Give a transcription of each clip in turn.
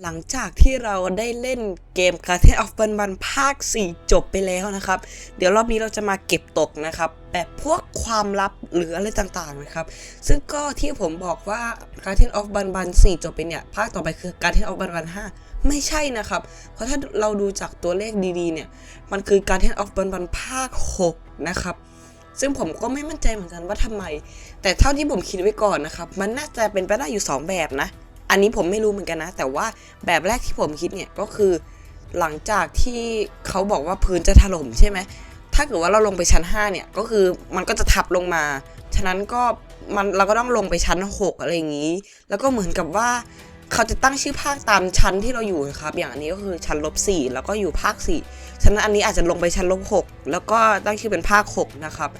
หลังจากที่เราได้เล่นเกม Guardian of b a n b a n ภาค 4 จบไปแล้วนะครับ เดี๋ยวรอบนี้เราจะมาเก็บตกนะครับ แบบพวกความลับหรืออะไรต่างๆนะครับ ซึ่งก็ที่ผมบอกว่า Guardian of b a n b a n 4 จบไปเนี่ย ภาคต่อไปคือ Guardian of b a n b a n 5 ไม่ใช่นะครับ เพราะถ้าเราดูจากตัวเลขดีๆเนี่ย มันคือ Guardian of b a n b a n ภาค 6 นะครับซึ่งผมก็ไม่มั่นใจเหมือนกันว่าทำไม แต่เท่าที่ผมคิดไว้ก่อนนะครับ มันน่าจะเป็นไปได้อยู่ 2 แบบนะ อันนี้ผมไม่รู้เหมือนกันนะ แต่ว่าแบบแรกที่ผมคิดเนี่ยก็คือ หลังจากที่เขาบอกว่าพื้นจะถล่มใช่ไหมถ้าเกิดว่าเราลงไปชั้น 5 เนี่ยก็คือมันก็จะทับลงมา ฉะนั้นก็มันเราก็ต้องลงไปชั้น 6 อะไรอย่างนี้ แล้วก็เหมือนกับว่าเขาจะตั้งชื่อภาคตามชั้นที่เราอยู่นะครับ อย่างอันนี้ก็คือชั้นลบสี่แล้วก็อยู่ภาค4ฉะนั้นอันนี้อาจจะลงไปชั้นลบ6แล้วก็ตั้งชื่อเป็นภาค6นะครับ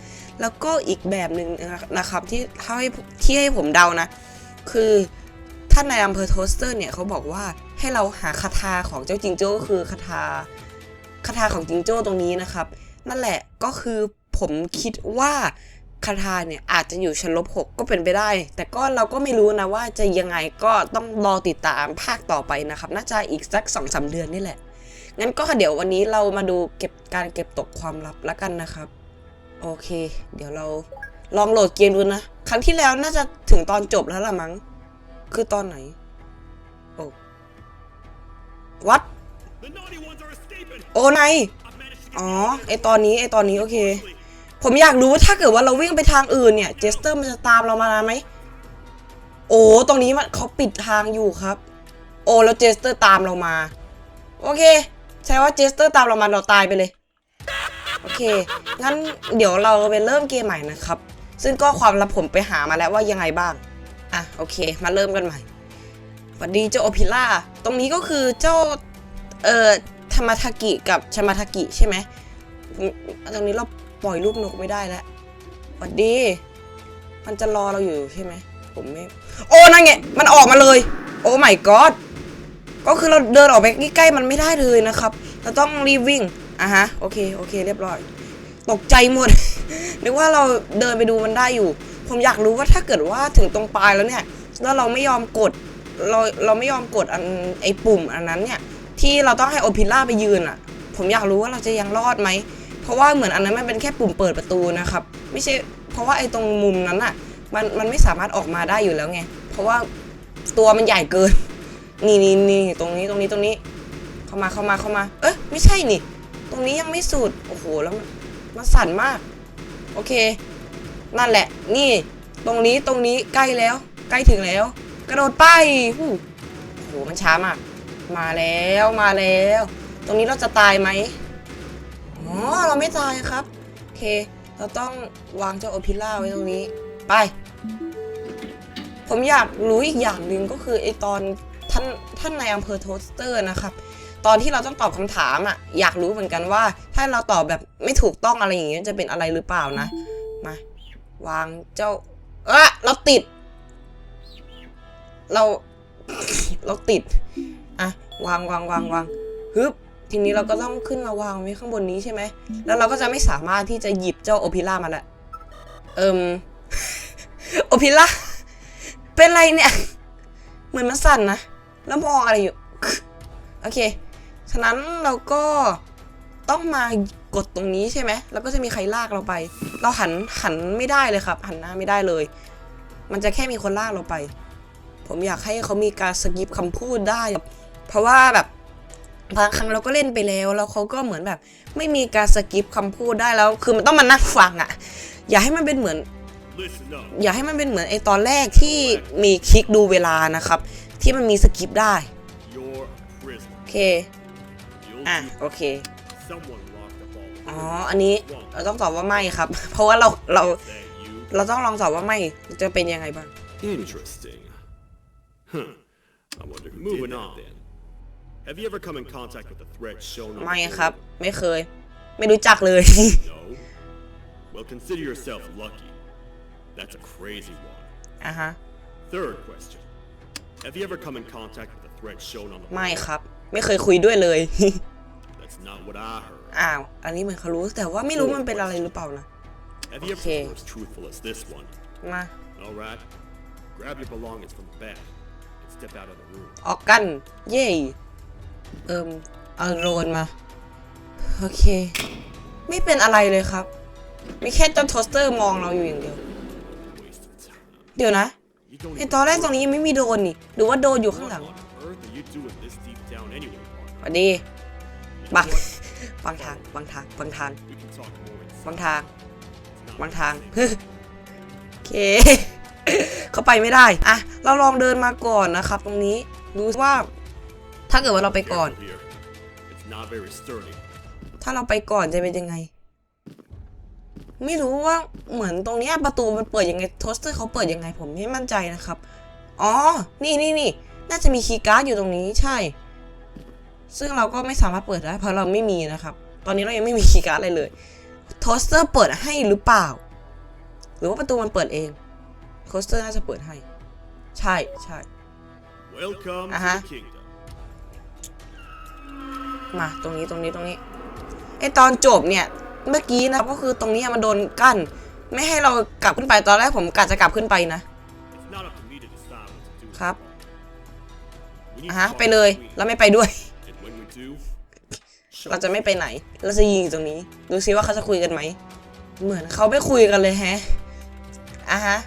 แล้วก็อีกแบบหนึ่งนะครับที่ให้ที่ให้ผมเดานะ คือ ท่านนายอำเภอโทสเตอร์เนี่ยเขาบอกว่าให้เราหาคาถาของเจ้าจิงโจ้ก็คือคาถาคาถาของจิงโจ้ตรงนี้นะครับ นั่นแหละก็คือผมคิดว่าคาถาเนี่ยอาจจะอยู่ชั้นลบหกก็เป็นไปได้ แต่ก็เราก็ไม่รู้นะว่าจะยังไงก็ต้องรอติดตามภาคต่อไปนะครับ น่าจะอีกสักสองสาเดือนนี่แหละ งั้นก็เดี๋ยววันนี้เรามาดูเก็บการเก็บตกความลับแล้วกันนะครับ โอเค เดี๋ยวเราลองโหลดเกมดูนะ ครั้งที่แล้วน่าจะถึงตอนจบแล้วล่ะมั้ง คือตอนไหน โอ้วัดโอ้ในอ๋อ ไอตอนนี้ ไอตอนนี้ โอเค ผมอยากรู้ว่าถ้าเกิดว่าเราวิ่งไปทางอื่นเนี่ย เจสเตอร์มันจะตามเรามาไหม โอ้ ตรงนี้มันเขาปิดทางอยู่ครับ โอ้ แล้วเจสเตอร์ตามเรามา โอเค ใช่ว่าเจสเตอร์ตามเรามาเราตายไปเลย โอเค งั้นเดี๋ยวเราไปเริ่มเกมใหม่นะครับ ซึ่งก็ความลับผมไปหามาแล้วว่ายังไงบ้าง อะโอเค มาเริ่มกันใหม่สวัสดีเจ้าโอพิล่า ตรงนี้ก็คือเจ้า เอ่อธรรมทากิกับชมาทากิใช่ไหมอืมตรงนี้เราปล่อยลูกนกไม่ได้แล้วสวัสดี มันจะรอเราอยู่ใช่ไหมผมไม่ โอ้นั่นไง มันออกมาเลย โอ้ my god ก็คือเราเดินออกไปใกล้ๆมันไม่ได้เลยนะครับ เราต้องรีบวิ่งอะฮะ โอเค โอเค เรียบร้อย ตกใจหมด นึกว่าเราเดินไปดูมันได้อยู่ ผมอยากรู้ว่าถ้าเกิดว่าถึงตรงปลายแล้วเนี่ยแล้วเราไม่ยอมกดเราเราไม่ยอมกดอันไอ้ปุ่มอันนั้นเนี่ยที่เราต้องให้โอพิล่าไปยืนอะ ผมอยากรู้ว่าเราจะยังรอดไหมเพราะว่าเหมือนอันนั้นมันเป็นแค่ปุ่มเปิดประตูนะครับ ไม่ใช่เพราะว่าไอ้ตรงมุมนั้นอะมันมันไม่สามารถออกมาได้อยู่แล้วไง เพราะว่าตัวมันใหญ่เกิน นี่นี่นี่ตรงนี้ตรงนี้ตรงนี้ เข้ามาเข้ามาเข้ามา เอ้ยไม่ใช่นี่ ตรงนี้ยังไม่สุด โอ้โหแล้วมันมันสั่นมาก โอเค นั่นแหละ นี่ ตรงนี้ตรงนี้ใกล้แล้ว ใกล้ถึงแล้ว กระโดดไปโอ้โหมันช้ามาก มาแล้วมาแล้ว ตรงนี้เราจะตายไหมอ๋อเราไม่ตายครับโอเค เราต้องวางเจ้าโอพิล่าไว้ตรงนี้ ไป ผมอยากรู้อีกอย่างหนึ่งก็คือไอตอนท่านท่านในายอำเภอโทสเตอร์นะครับตอนที่เราต้องตอบคำถามอะอยากรู้เหมือนกันว่า ถ้าเราตอบแบบไม่ถูกต้องอะไรอย่างเงี้ยจะเป็นอะไรหรือเปล่านะมา วางเจ้าเอะเราติด เราเราติด อะ วางวางวางวางฮึบทีนี้เราก็ต้องขึ้นมาวางไว้ข้างบนนี้ใช่ไหม แล้วเราก็จะไม่สามารถที่จะหยิบเจ้าโอพิล่ามาละเอิมโอพิล่าเป็นไรเนี่ย เหมือนมันสั่นนะ แล้วมองอะไรอยู่ โอเค ฉะนั้นเราก็ต้องมา กดตรงนี้ใช่ไหมแล้วก็จะมีใครลากเราไป เราหันหันไม่ได้เลยครับ หันหน้าไม่ได้เลย มันจะแค่มีคนลากเราไป ผมอยากให้เขามีการสกิปคำพูดได้ เพราะว่าแบบบางครั้งเราก็เล่นไปแล้วแล้วเขาก็เหมือนแบบ ไม่มีการสกิปคำพูดได้แล้ว คือมันต้องมานั่งฟังอะอย่าให้มันเป็นเหมือน Listen up. อย่าให้มันเป็นเหมือนไอตอนแรกที่มีคลิกดูเวลานะครับ ที่มันมีสกิปได้ You're a prisoner. โอเค You'll อะ do โอเค อ๋อ อันนี้เราต้องตอบว่าไม่ครับ เพราะว่าเราเรา that you. เราต้องลองตอบว่าไม่จะเป็นยังไงบ้าง Interesting. Huh. I wonder who Moving did that on. then. Have you ever come in contact with the threat shown on ไม่ the ครับ board? ไม่เคย ไม่รู้จักเลย No. Well, consider yourself lucky. That's a crazy one. อะฮะ Third question. Have you ever come in contact with the threat shown on the ไม่ board? ครับ ไม่เคยคุยด้วยเลย อ้าว อันนี้เหมือนเขารู้แต่ว่าไม่รู้มันเป็นอะไรหรือเปล่านะ Have you ever Okay. been as truthful as this one? มา All right. Grab your belongings from the back. It's step out of the room. ออกกัน เย่เอิมเอาโรนมา โอเค ไม่เป็นอะไรเลยครับมีแค่เจ้าโทสเตอร์มองเราอยู่อย่างเดียว Waste of time. เดี๋ยวนะ You don't ไอตอนแรกตรงนี้ยังไม่มีโดนนี่ หรือว่าโดนอยู่ข้างหลัง What on earth are you doing this deep down anyway, ส partner? วัสดี บังบางทางบางทางบางทางบางทางบางทางโอเค เขาไปไม่ได้อะเราลองเดินมาก่อนนะครับ ตรงนี้ดูว่าถ้าเกิดว่าเราไปก่อน ถ้าเราไปก่อนจะเป็นยังไง ไม่รู้ว่าเหมือนตรงนี้ประตูมันเปิดยังไงโทสเตอร์เขาเปิดยังไงผมไม่มั่นใจนะครับ อ๋อ นี่นี่นี่น่าจะมีคีย์การ์ดอยู่ตรงนี้ใช่ ซึ่งเราก็ไม่สามารถเปิดได้เพราะเราไม่มีนะครับ ตอนนี้เรายังไม่มีคีย์การ์ดอะไรเลยโทสเตอร์เปิดให้หรือเปล่า หรือว่าประตูมันเปิดเองโทสเตอร์น่าจะเปิดให้ ใช่ใช่ Welcome to Uh-huh. the kingdom. มาตรงนี้ตรงนี้ตรงนี้ไอตอนจบเนี่ยเมื่อกี้นะครับก็คือตรงนี้มันโดนกั้น ไม่ให้เรากลับขึ้นไปตอนแรกผมกะจะกลับขึ้นไปนะ It's not up to me to decide what to do. with ครับ the ball. We need อะ to ฮะ talk ไปเลย between เราไม่ไปด้วย เราจะไม่ไปไหน เราจะยืนอยู่ตรงนี้ ดูซิว่าเขาจะคุยกันไหม เหมือนเขาไม่คุยกันเลยแฮะอะฮะ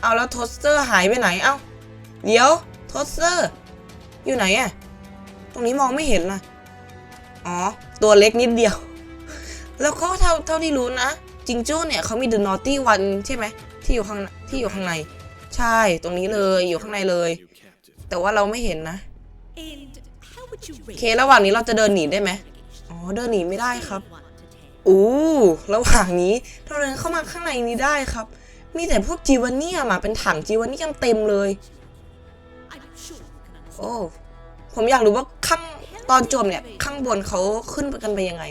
เอาแล้วโทสเตอร์หายไปไหน เอ้า เดี๋ยวโทสเตอร์ อยู่ไหนอะตรงนี้มองไม่เห็นนะอ๋อ ตัวเล็กนิดเดียว แล้วก็เท่าเท่าที่รู้นะ จิงโจ้เนี่ยเขามี The Naughty One ใช่ไหม ที่อยู่ข้างที่อยู่ข้างใน ใช่ ตรงนี้เลย อยู่ข้างในเลย new captive. แต่ว่าเราไม่เห็นนะ เคระหว่างนี้เราจะเดินหนีได้ไหมอ๋อเดินหนีไม่ได้ครับ one to ten? อู้ระหว่างนี้เราเดินเข้ามาข้างในนี้ได้ครับ มีแต่พวกจีวาเนียมอะเป็นถังจีวาเนียมเต็มเลย I'm sure you can understand. โอ้ผมอยากรู้ว่าข้างตอนจบเนี่ย ข้างบนเขาขึ้นไปกันไปยังไง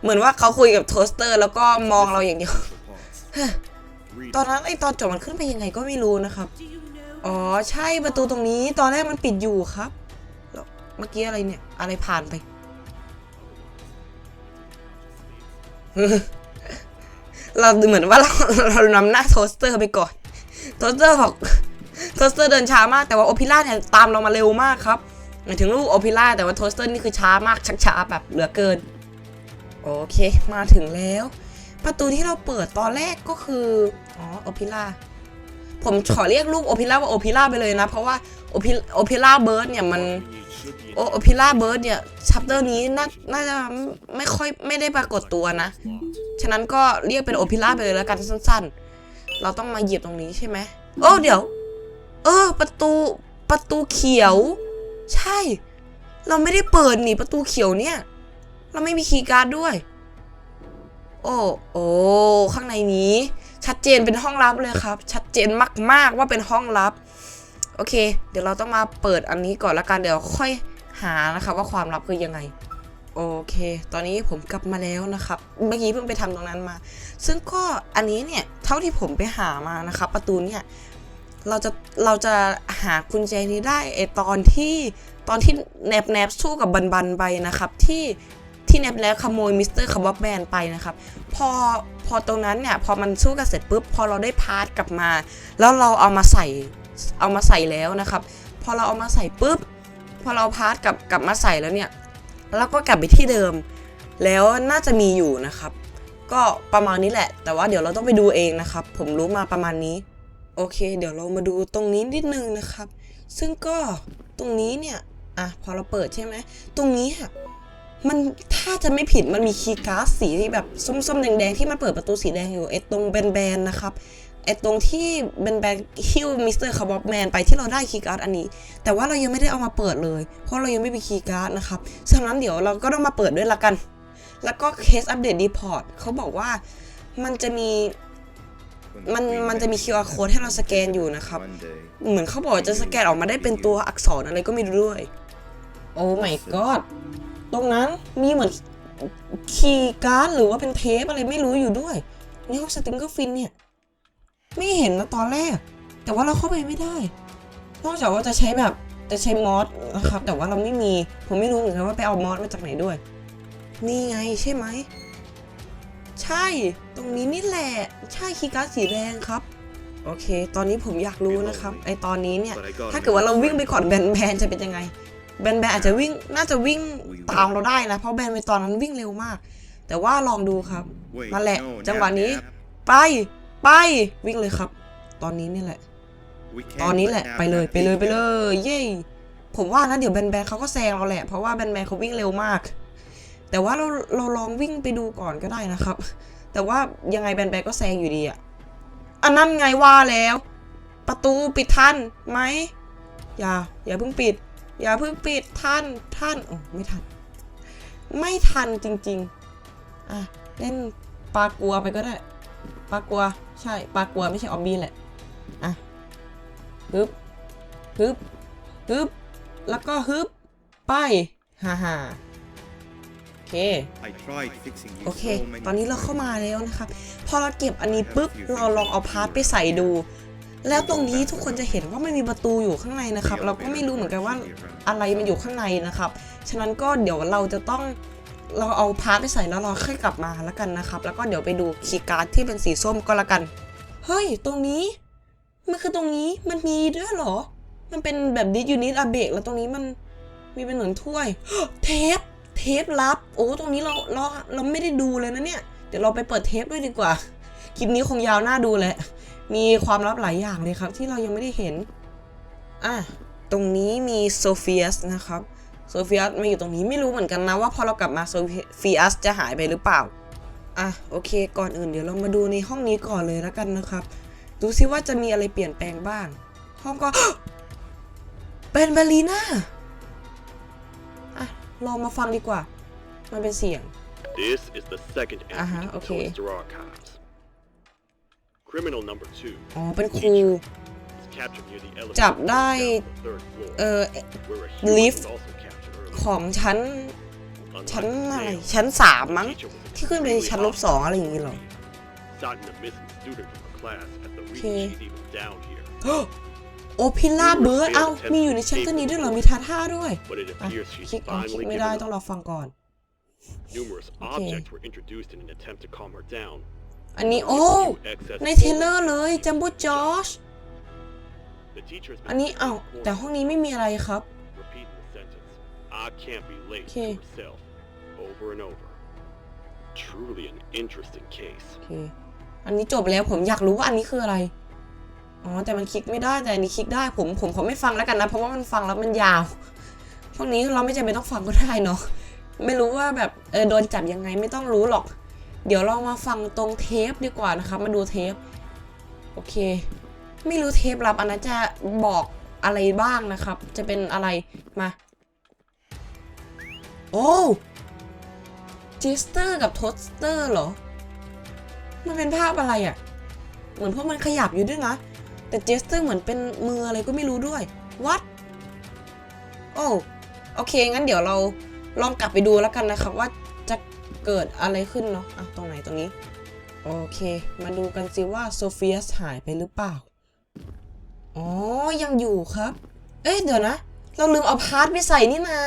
เหมือนว่าเขาคุยกับโทสเตอร์ แล้วก็มองเราอย่างเดียว Crucial parts. Read ตอนนั้นไอตอนจบมันขึ้นไปยังไงก็ไม่รู้นะครับ Do you know อ๋อใช่ประตูตรงนี้ตอนแรกมันปิดอยู่ครับแล้ว เมื่อกี้อะไรเนี่ย อะไรผ่านไป เราเหมือนว่าเราเรานำหน้าโทสเตอร์ไปก่อน โทสเตอร์บอกโทสเตอร์เดินช้ามากแต่ว่าโอพิล่าเนี่ยตามเรามาเร็วมากครับหมายถึงลูกโอพิล่าแต่ว่าโทสเตอร์นี่คือช้ามากชักช้าแบบเหลือเกิน โอเคมาถึงแล้ว ประตูที่เราเปิดตอนแรกก็คือ อ๋อโอพิล่า ผมขอเรียกลูกโอพิล่าว่าโอพิล่าไปเลยนะ เพราะว่าโอพิโอพิล่าเบิร์ดเนี่ยมัน we need should be โอโอพิล่าเบิร์ดเนี่ยชัปเตอร์นี้น่าน่าจะไม่ค่อยไม่ได้ปรากฏตัวนะ locked. ฉะนั้นก็เรียกเป็นโอพิล่าไปเลยแล้วกันสั้น ๆ เราต้องมาเหยียบตรงนี้ใช่ไหมโอ้เดี๋ยว เออ ประตูประตูเขียว ใช่ เราไม่ได้เปิดนี่ประตูเขียวเนี่ย เราไม่มีคีย์การ์ดด้วย โอ้โอ้ข้างในนี้ ชัดเจนเป็นห้องลับเลยครับ ชัดเจนมากๆว่าเป็นห้องลับ โอเค เดี๋ยวเราต้องมาเปิดอันนี้ก่อนละกันเดี๋ยวค่อยหานะครับว่าความลับคือยังไง โอเค ตอนนี้ผมกลับมาแล้วนะครับ เมื่อกี้เพิ่งไปทำตรงนั้นมา ซึ่งก็อันนี้เนี่ยเท่าที่ผมไปหามานะครับประตูเนี่ยเราจะเราจะหากุญแจนี้ได้ไอตอนที่ตอนที่แนบแนบสู้กับบันบันไปนะครับที่ ที่แนบแนบขโมยมิสเตอร์คาร์บอบแมนไปนะครับ พอพอตรงนั้นเนี่ย พอมันสู้กันเสร็จปุ๊บ พอเราได้พาร์ทกลับมา แล้วเราเอามาใส่เอามาใส่แล้วนะครับ พอเราเอามาใส่ปุ๊บ พอเราพาร์ทกลับกลับมาใส่แล้วเนี่ยแล้วก็กลับไปที่เดิม แล้วน่าจะมีอยู่นะครับ ก็ประมาณนี้แหละ แต่ว่าเดี๋ยวเราต้องไปดูเองนะครับ ผมรู้มาประมาณนี้ โอเค เดี๋ยวเรามาดูตรงนี้นิดนึงนะครับ ซึ่งก็ตรงนี้เนี่ยอะพอเราเปิดใช่ไหมตรงนี้อะ มันถ้าจะไม่ผิดมันมีคีย์การ์ดสีที่แบบส้มๆแดงๆที่มันเปิดประตูสีแดงอยู่ไอ้ตรงแบนๆนะครับไอ้ตรงที่แบนๆฮิ้วมิสเตอร์คาร์บอบแมนไปที่เราได้คีย์การ์ดอันนี้ แต่ว่าเรายังไม่ได้เอามาเปิดเลย เพราะเรายังไม่มีคีย์การ์ดนะครับฉะนั้นเดี๋ยวเราก็ต้องมาเปิดด้วยละกัน แล้วก็เคสอัปเดตรีพอร์ตเขาบอกว่ามันจะมีมันมันจะมี QR code ให้เราสแกนอยู่นะครับ เหมือนเขาบอกจะสแกนออกมาได้เป็นตัวอักษรอะไรก็ไม่รู้ด้วย โอ้ my god ตรงนั้นมีเหมือนคีย์การ์ดหรือว่าเป็นเทปอะไรไม่รู้อยู่ด้วยในห้องสติงเกอร์ฟินเนี่ย ไม่เห็นนะตอนแรก แต่ว่าเราเข้าไปไม่ได้ นอกจากว่าจะใช้แบบจะใช้มอสนะครับ แต่ว่าเราไม่มีผมไม่รู้เหมือนกันว่าไปเอามอสมาจากไหนด้วย นี่ไงใช่ไหม ใช่ตรงนี้นี่แหละ ใช่คีย์การ์ดสีแดงครับโอเค ตอนนี้ผมอยากรู้นะครับ ไอตอนนี้เนี่ย ถ้าเกิดว่าเราวิ่งไปก่อนแบนแบนจะเป็นยังไง แบนแบนอาจจะวิ่งน่าจะวิ่งตามเราได้นะเพราะแบนไปตอนนั้นวิ่งเร็วมาก แต่ว่าลองดูครับนั่นแหละ จังหวะนี้ ไปไปวิ่งเลยครับ ตอนนี้นี่แหละ ตอนนี้แหละไปเลยไปเลยไปเลย เย้ผมว่านะเดี๋ยวแบนแบนเขาก็แซงเราแหละเพราะว่าแบนแบนเขาวิ่งเร็วมาก แต่ว่าเราเราลองวิ่งไปดูก่อนก็ได้นะครับ แต่ว่ายังไงแบนแบนก็แซงอยู่ดีอะอันนั้นไงว่าแล้ว ประตูปิดทันไหมอย่าอย่าเพิ่งปิด อย่าเพิ่งปิดท่านท่านโอ้ไม่ทัน ไม่ทันจริง ๆ อะ เล่นปลากัวไปก็ได้ปลากัว ใช่ปลากัวไม่ใช่ออบบี้แหละ อะฮึบฮึบฮึบแล้วก็ฮึบไปฮ่าฮ่าโอเค โอเค ตอนนี้เราเข้ามาแล้วนะครับ พอเราเก็บอันนี้ปุ๊บ เราลองเอาพาร์ทไปใส่ดู แล้วตรงนี้ทุกคนจะเห็นว่าไม่มีประตูอยู่ข้างในนะครับ เราก็ไม่รู้เหมือนกันว่าอะไรมันอยู่ข้างในนะครับ ฉะนั้นก็เดี๋ยวเราจะต้องเราเอาพาร์ทไปใส่แล้วเราค่อยกลับมาแล้วกันนะครับ แล้วก็เดี๋ยวไปดูคีย์การ์ดที่เป็นสีส้มก็แล้วกัน เฮ้ย ตรงนี้ มันคือตรงนี้มันมีด้วยเหรอ มันเป็นแบบดิสยูนิตอาเบกแล้วตรงนี้มันมีเป็นเหมือนถ้วย เทป เทปลับ โอ้ ตรงนี้เราเราเราไม่ได้ดูเลยนะเนี่ย เดี๋ยวเราไปเปิดเทปด้วยดีกว่า คลิปนี้คงยาวน่าดูแหละ มีความลับหลายอย่างเลยครับที่เรายังไม่ได้เห็น อะ ตรงนี้มีโซเฟียสนะครับโซเฟียสมาอยู่ตรงนี้ไม่รู้เหมือนกันนะว่าพอเรากลับมาโซเฟียสจะหายไปหรือเปล่า อะโอเค ก่อนอื่นเดี๋ยวเรามาดูในห้องนี้ก่อนเลยแล้วกันนะครับ ดูซิว่าจะมีอะไรเปลี่ยนแปลงบ้าง ห้องก็ เป็นบาลีน่าอะลองมาฟังดีกว่า มันเป็นเสียง This is the second entry Uh-huh, to the okay. Toaster Archives. Criminal number two อ๋อ เป็นครู is captured near the elevator จับได้ down the third floor, เออ where a human lift was also captured earlier. ของชั้น Unlike ชั้นอะไร Snail, ชั้นสามมั้ง the teacher was ที่ขึ้นไป extremely ชั้นลบสองอะไรอย่างงี้เหรอ Citing a missing student from the class at the reason Okay. she's even down here. โอพิล่าเบิร์ด เอ้า มีอยู่ในชั้นตัวนี้ด้วยเหรอ มีทาท่าด้วย But it อะ appears she's คลิกอ๋อคลิก finally ไม่ given ได้ up. ต้องรอฟังก่อน Numerous objects were introduced in an attempt to calm her down. อันนี้ With โอ้ a few excess ในเทรลเลอ bullets. ร์เลยจัมโบ้จอช The teacher has อัน been นี้เอ้า cornered, แต่ห้องนี้ไม่มีอะไรครับ repeating the sentence, I can't be late Okay. to herself, over and over. Truly an interesting case. โอเค อันนี้จบแล้วผมอยากรู้ว่าอันนี้คืออะไร อ๋อ แต่มันคลิกไม่ได้แต่อันนี้คลิกได้ผมผมขอไม่ฟังแล้วกันนะ เพราะว่ามันฟังแล้วมันยาว พวกนี้เราไม่จำเป็นต้องฟังก็ได้เนาะ ไม่รู้ว่าแบบเออโดนจับยังไงไม่ต้องรู้หรอก เดี๋ยวเรามาฟังตรงเทปดีกว่านะครับมาดูเทป โอเค ไม่รู้เทปลับอันนั้นจะบอกอะไรบ้างนะครับ จะเป็นอะไรมา โอ้จิสเตอร์กับทสเตอร์เหรอ มันเป็นภาพอะไรอะ่ะ เหมือนพวกมันขยับอยู่ด้วยนะ แต่เจสเตอร์เหมือนเป็นมืออะไรก็ไม่รู้ด้วย what โอ้โอเค งั้นเดี๋ยวเราลองกลับไปดูแล้วกันนะครับ ว่าจะ เกิดอะไรขึ้นเนาะอะตรงไหนตรงนี้ โอเค มาดูกันสิว่าโซเฟียสหายไปหรือเปล่า อ๋อ ยังอยู่ครับ เอ๊ะเดี๋ยวนะ เราลืมเอาพาร์ทไปใส่นี่นา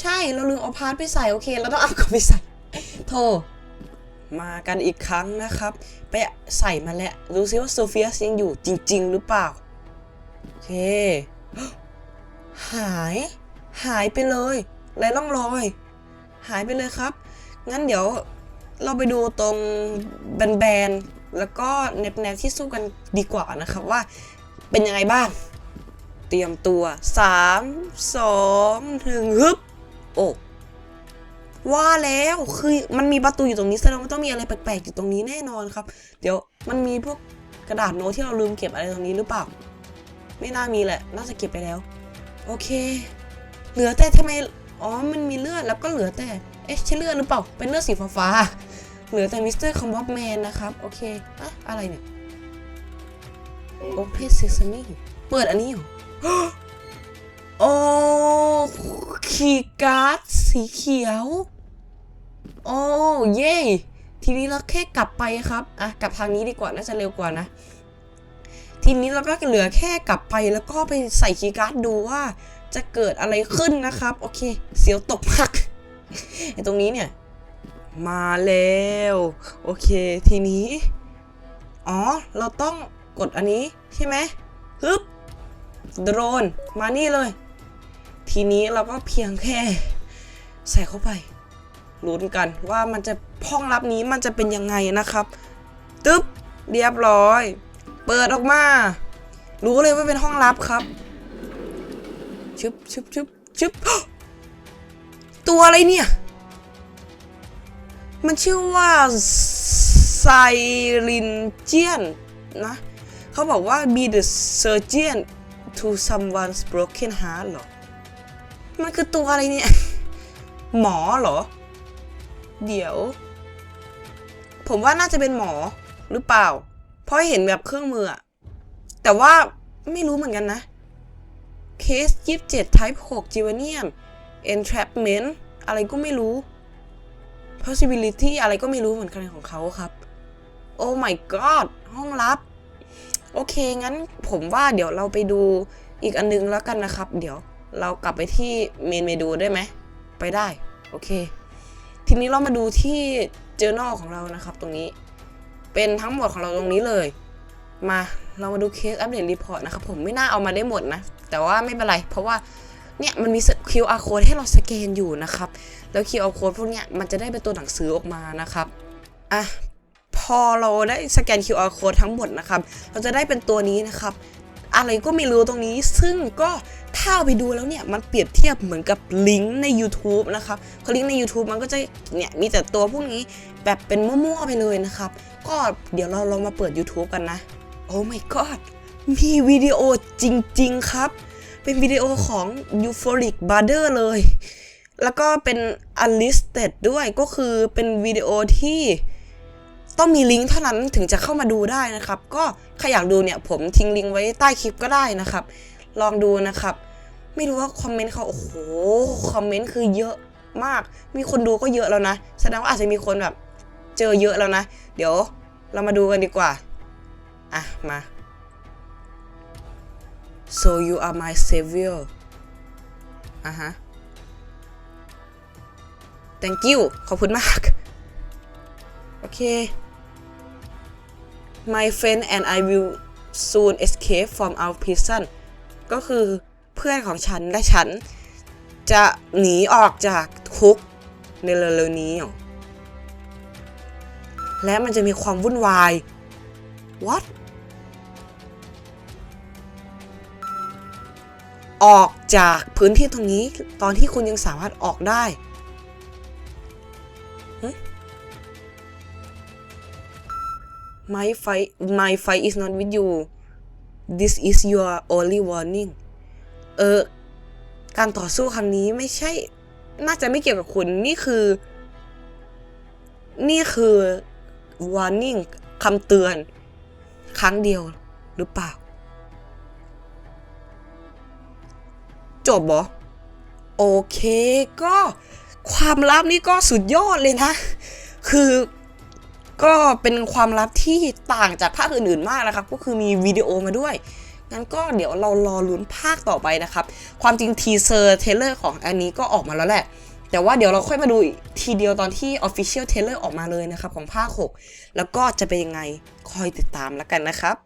ใช่ เราลืมเอาพาร์ทไปใส่ โอเค เราต้องเอากลับไปใส่ โทรมากันอีกครั้งนะครับ ไปใส่มาแล้ว ดูซิว่าโซเฟียสยังอยู่จริง ๆ หรือเปล่า โอเค หาย หายไปเลยไรล่องรอย หายไปเลยครับ งั้นเดี๋ยวเราไปดูตรงแบนๆแล้วก็เน็บแนบที่สู้กันดีกว่านะครับว่าเป็นยังไงบ้าง เตรียมตัว 3 2 1ฮึบโอ้ว่าแล้วคือมันมีประตูอยู่ตรงนี้แสดงว่าต้องมีอะไรแปลกๆอยู่ตรงนี้แน่นอนครับ เดี๋ยวมันมีพวกกระดาษโน้ตที่เราลืมเก็บอะไรตรงนี้หรือเปล่า ไม่น่ามีแหละน่าจะเก็บไปแล้ว โอเค เหลือแต่ทำไมอ๋อมันมีเลือดแล้วก็เหลือแต่ เอ๊ะใช่เลือดหรือเปล่า เป็นเลือดสีฟ้าๆเหลือแต่มิสเตอร์คอมบ็อกแมนนะครับ โอเคอะอะไรเนี่ย Open Sesame เปิดอันนี้เหรอโอ้คีการ์ดสีเขียว โอ้เย่ทีนี้เราแค่กลับไปครับ อะ กลับทางนี้ดีกว่า น่าจะเร็วกว่านะ ทีนี้เราก็เหลือแค่กลับไปแล้วก็ไปใส่คีย์การ์ดดูว่าจะเกิดอะไรขึ้นนะครับ โอเค เสียวตกมาก ไอ้ตรงนี้เนี่ย มาแล้ว โอเค ทีนี้ อ๋อ เราต้องกดอันนี้ใช่ไหมฮึบโดรน มานี่เลย ทีนี้เราก็เพียงแค่ ใส่เข้าไปลุ้นกันว่ามันจะห้องลับนี้มันจะเป็นยังไงนะครับ ตึ๊บ เรียบร้อย เปิดออกมา รู้เลยว่าเป็นห้องลับครับ ชึบชึบชึบชึบ ตัวอะไรเนี่ย มันชื่อว่าไซรินเจียนนะเขาบอกว่า be the surgeon to someone's broken heart เหรอ มันคือตัวอะไรเนี่ย หมอเหรอ เดี๋ยว ผมว่าน่าจะเป็นหมอหรือเปล่า เพราะเห็นแบบเครื่องมืออะแต่ว่าไม่รู้เหมือนกันนะ เคส27 type 6 g i v a n i u m entrapment อะไรก็ไม่รู้ possibility อะไรก็ไม่รู้เหมือนกันของเขาครับโอ้ my god ห้องลับ โอเค งั้นผมว่าเดี๋ยวเราไปดูอีกอันนึงแล้วกันนะครับ เดี๋ยวเรากลับไปที่เมนเมนูได้ไหม ไปได้ โอเค ทีนี้เรามาดูที่ journal ของเรานะครับ ตรงนี้ เป็นทั้งหมดของเราตรงนี้เลย มา เรามาดูเคสอัปเดตรีพอร์ตนะครับ ผมไม่น่าเอามาได้หมดนะ แต่ว่าไม่เป็นไร เพราะว่า เนี่ยมันมี QR code ให้เราสแกนอยู่นะครับ แล้ว QR code พวกเนี้ยมันจะได้เป็นตัวหนังสือออกมานะครับอะพอเราได้สแกน QR code ทั้งหมดนะครับ เราจะได้เป็นตัวนี้นะครับ อะไรก็ไม่รู้ตรงนี้ ซึ่งก็ถ้าเอาไปดูแล้วเนี่ย มันเปรียบเทียบเหมือนกับลิงก์ใน YouTube นะครับเพราะลิงก์ใน YouTube มันก็จะเนี่ยมีแต่ตัวพวกนี้แบบเป็นมั่วๆไปเลยนะครับ ก็เดี๋ยวเราลองมาเปิด YouTube กันนะ โอ้ my god มีวิดีโอจริง ๆ ครับ เป็นวิดีโอของ Euphoric Brother เลย แล้วก็เป็น unlisted ด้วยก็คือเป็นวิดีโอที่ต้องมีลิงก์เท่านั้นถึงจะเข้ามาดูได้นะครับ ก็ใครอยากดูเนี่ยผมทิ้งลิงก์ไว้ใต้คลิปก็ได้นะครับ ลองดูนะครับ ไม่รู้ว่าคอมเมนต์เขาโอ้โหคอมเมนต์คือเยอะมาก มีคนดูก็เยอะแล้วนะ แสดงว่าอาจจะมีคนแบบ เจอเยอะแล้วนะ เดี๋ยวเรามาดูกันดีกว่า อะ มา so you are my savior อะฮะ thank you ขอบคุณมาก โอเค my friend and I will soon escape from our prison ก็คือเพื่อนของฉันและฉัน จะหนีออกจากคุกในเร็วๆนี้ และมันจะมีความวุ่นวาย what ออกจากพื้นที่ตรงนี้ ตอนที่คุณยังสามารถออกได้ My fight my fight is not with you this is your only warning เออ การต่อสู้ครั้งนี้ไม่ใช่ น่าจะไม่เกี่ยวกับคุณ นี่คือ นี่คือ warning คำเตือน ครั้งเดียวหรือเปล่า จบเหรอ โอเคก็ความลับนี่ก็สุดยอดเลยนะ คือก็เป็นความลับที่ต่างจากภาคอื่นๆมากนะครับ ก็คือมีวิดีโอมาด้วย งั้นก็เดี๋ยวเรารอลุ้นภาคต่อไปนะครับ ความจริงทีเซอร์เทเลอร์ของอันนี้ก็ออกมาแล้วแหละ แต่ว่าเดี๋ยวเราค่อยมาดูทีเดียวตอนที่ Official t a i l e r ออกมาเลยนะครับ ของภาค 6 แล้วก็จะเป็นยังไงคอยติดตามแล้วกันนะครับ